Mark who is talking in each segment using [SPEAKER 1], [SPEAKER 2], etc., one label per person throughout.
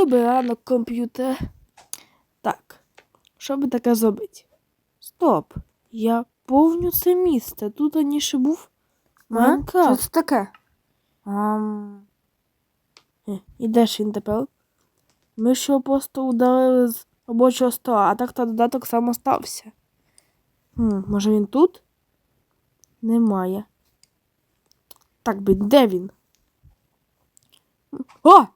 [SPEAKER 1] добрий ранок, комп'ютер. Так, що би таке зробити? Стоп. Я повню це місце. Тут раніше був? Майнкрафт.
[SPEAKER 2] Що це таке? Ам...
[SPEAKER 1] Е, І де ж він тепер? Ми його просто ударили з робочого стола, а так та додаток сам остався. Хм, може він тут? Немає. Так би, де він? О!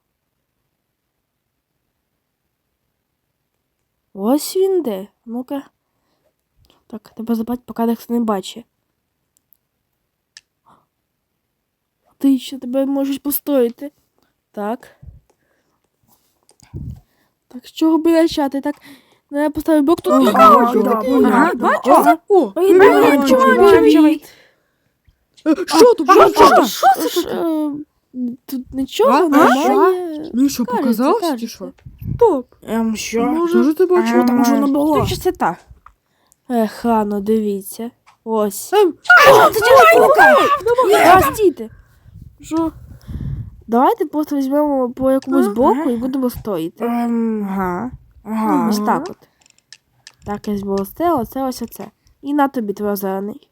[SPEAKER 1] Ось він де. Ну-ка. Так, треба забрати, поки Декс не бачить. Ти ще тебе можеш постояти. Так. Так, з чого би почати? Так, ну я поставлю блок тут.
[SPEAKER 2] Бачу.
[SPEAKER 1] О.
[SPEAKER 3] Що тут? Що тут?
[SPEAKER 1] е, Тут нічого немає.
[SPEAKER 3] Ну і що, показалось чи що?
[SPEAKER 1] Топ.
[SPEAKER 2] Ем, що?
[SPEAKER 3] Може, ти бачив?
[SPEAKER 2] Ем,
[SPEAKER 3] там
[SPEAKER 2] що
[SPEAKER 3] воно було?
[SPEAKER 2] Що це та?
[SPEAKER 1] Ех, Хано, дивіться. Ось.
[SPEAKER 3] Ем,
[SPEAKER 1] стійте. Що? Давайте просто візьмемо по якомусь боку і будемо стоїти.
[SPEAKER 2] Ем, ага. Ага.
[SPEAKER 1] Ось так от. Так, ось було це, оце, ось оце. І на тобі твій зелений.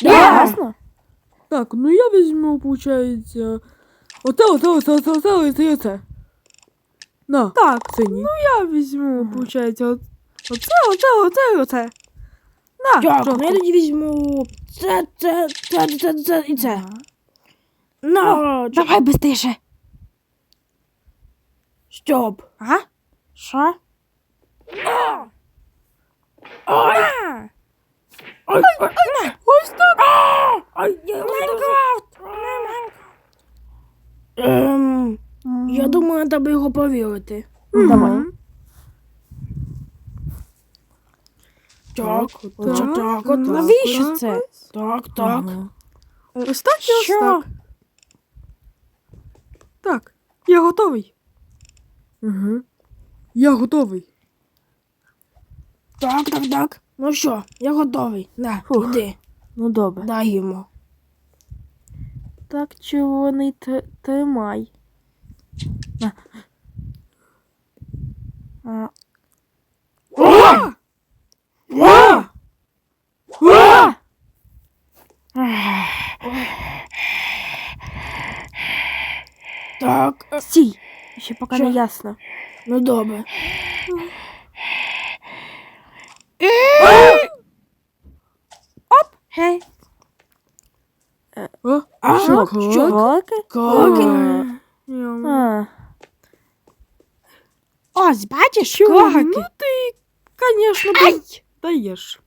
[SPEAKER 1] Ясно?
[SPEAKER 3] Так, ну я візьму, виходить, оце, оце, оце, оце, оце, оце, оце. На,
[SPEAKER 1] Так,
[SPEAKER 3] синій.
[SPEAKER 1] ну я візьму, виходить, от, оце, оце, оце, оце. На,
[SPEAKER 2] Так, ну я тоді візьму це, це, це, це, це і це. Ну,
[SPEAKER 1] Давай быстріше.
[SPEAKER 2] Щоб.
[SPEAKER 1] А? Що?
[SPEAKER 2] Ой! Ой, ой, ой,
[SPEAKER 3] Ось так.
[SPEAKER 2] ой, я Майнкрафт! Ем, я думаю, треба його повірити.
[SPEAKER 1] Давай.
[SPEAKER 2] Так, так,
[SPEAKER 3] так,
[SPEAKER 2] так,
[SPEAKER 3] от
[SPEAKER 2] от
[SPEAKER 1] Навіщо це?
[SPEAKER 2] Так, так.
[SPEAKER 3] Ось так і ось
[SPEAKER 2] Що?
[SPEAKER 3] так. Так, я готовий. Угу. Я готовий.
[SPEAKER 2] Так, так, так. Ну що, я готовий. На,
[SPEAKER 1] Фух.
[SPEAKER 2] іди,
[SPEAKER 1] Ну добре.
[SPEAKER 2] дай йому.
[SPEAKER 1] Так, червоний тримай. На. А.
[SPEAKER 2] О! О! О! Так, е,
[SPEAKER 1] Стій! Ще поки
[SPEAKER 2] Що?
[SPEAKER 1] не ясно.
[SPEAKER 2] ну добре.
[SPEAKER 1] Гей.
[SPEAKER 3] О,
[SPEAKER 2] А,
[SPEAKER 3] що,
[SPEAKER 2] що?
[SPEAKER 3] как?
[SPEAKER 1] Коки? А.
[SPEAKER 2] Ось, бачиш,
[SPEAKER 3] Чого? Ну ти, конечно, дай. даєш.